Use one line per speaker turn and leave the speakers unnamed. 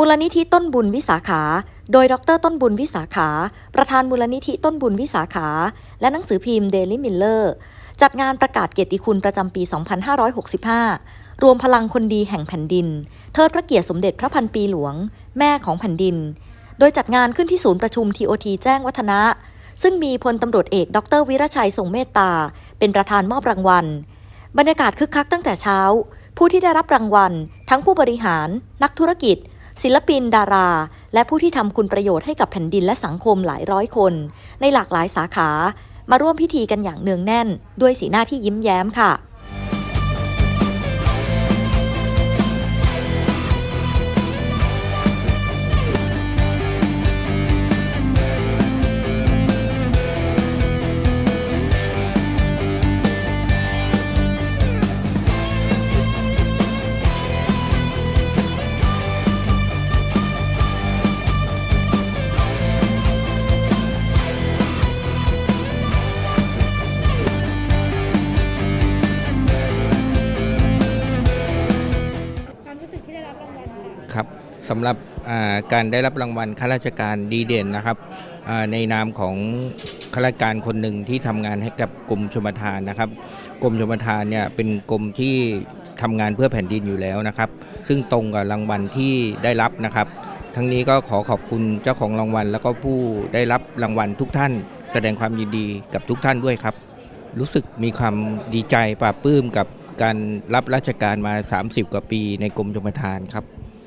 มูลนิธิต้นบุญวิสาขา โดยดรต้นบุญวิสาขา ประธานมูลนิธิต้นบุญวิสาขา และหนังสือพิมพ์ Daily Miller จัดงานประกาศเกียรติคุณประจำปี 2565 รวมพลังคนดีแห่งแผ่นดิน เทิดพระเกียรติสมเด็จพระพันปีหลวง แม่ของแผ่นดิน โดยจัดงานขึ้นที่ศูนย์ประชุม TOT แจ้งวัฒนะ ซึ่งมีพลตำรวจเอกดรวิรชัยทรงเมตตา เป็นประธานมอบรางวัล บรรยากาศคึกคักตั้งแต่เช้า ผู้ที่ได้รับรางวัล ทั้งผู้บริหาร นักธุรกิจ ศิลปินดารา และผู้ที่ทำคุณประโยชน์ให้กับแผ่นดินและสังคมหลายร้อยคน ในหลากหลายสาขา มาร่วมพิธีกันอย่างเนืองแน่น ด้วยสีหน้าที่ยิ้มแย้มค่ะ
ครับ
สำหรับการได้รับรางวัลข้าราชการดีเด่นนะครับอ่าในนามของข้าราชการคนหนึ่งที่ทำงานให้กับกรมชมทานนะครับกรมชมทานเนี่ยเป็นกรมที่ทำงานเพื่อแผ่นดินอยู่แล้วนะครับ ซึ่งตรงกับรางวัลที่ได้รับนะครับ ทั้งนี้ก็ขอขอบคุณเจ้าของรางวัล แล้วก็ผู้ได้รับรางวัลทุกท่าน แสดงความยินดีกับทุกท่านด้วยครับ รู้สึกมีความดีใจปลาบปลื้มกับการรับราชการมา 30 กว่าปีในกรมชมทานครับ